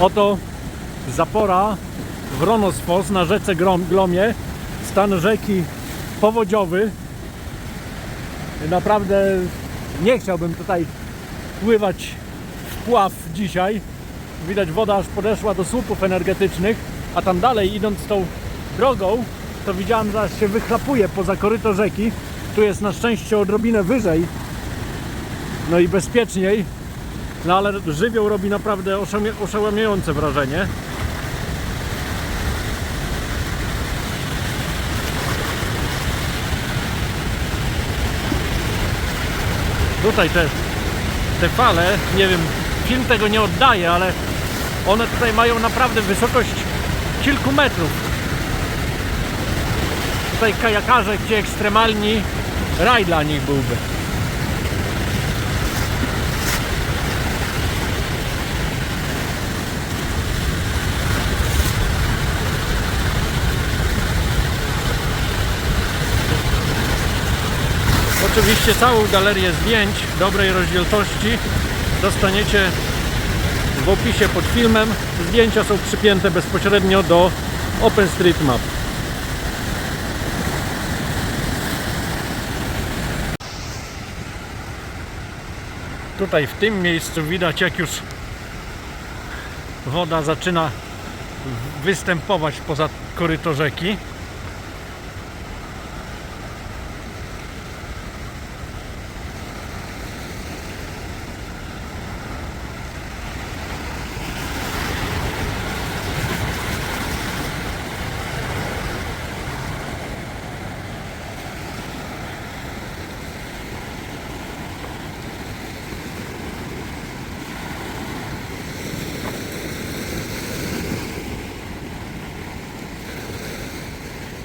Oto zapora Wronosfos na rzece Glomie. Stan rzeki powodziowy. Naprawdę nie chciałbym tutaj pływać w pław dzisiaj. Widać woda aż podeszła do słupów energetycznych, a tam dalej idąc tą drogą, to widziałem, że aż się wychlapuje poza koryto rzeki. Tu jest na szczęście odrobinę wyżej, no i bezpieczniej. No ale żywioł robi naprawdę oszałamia- oszałamiające wrażenie. Tutaj te, te fale, nie wiem, film tego nie oddaje, ale one tutaj mają naprawdę wysokość kilku metrów. Tutaj kajakarze, gdzie ekstremalni, raj dla nich byłby. Oczywiście całą galerię zdjęć dobrej rozdzielczości dostaniecie w opisie pod filmem. Zdjęcia są przypięte bezpośrednio do OpenStreetMap. Tutaj w tym miejscu widać jak już woda zaczyna występować poza koryto rzeki.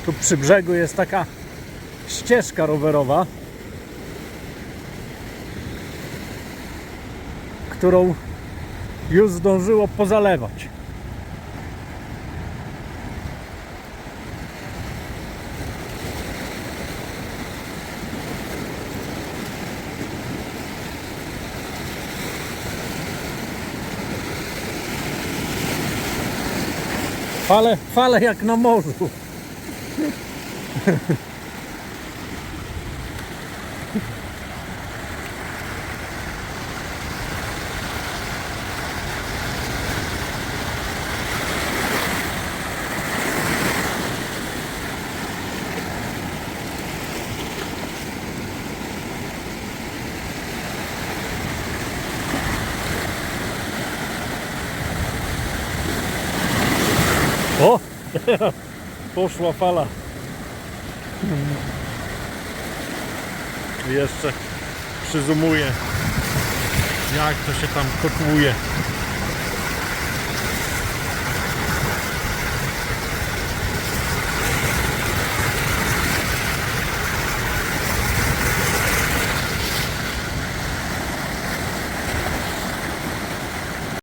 Tu przy brzegu jest taka ścieżka rowerowa, którą już zdążyło pozalewać. Fale, fale jak na morzu. 어? Poszła fala. Jeszcze przyzumuję, jak to się tam kotłuje.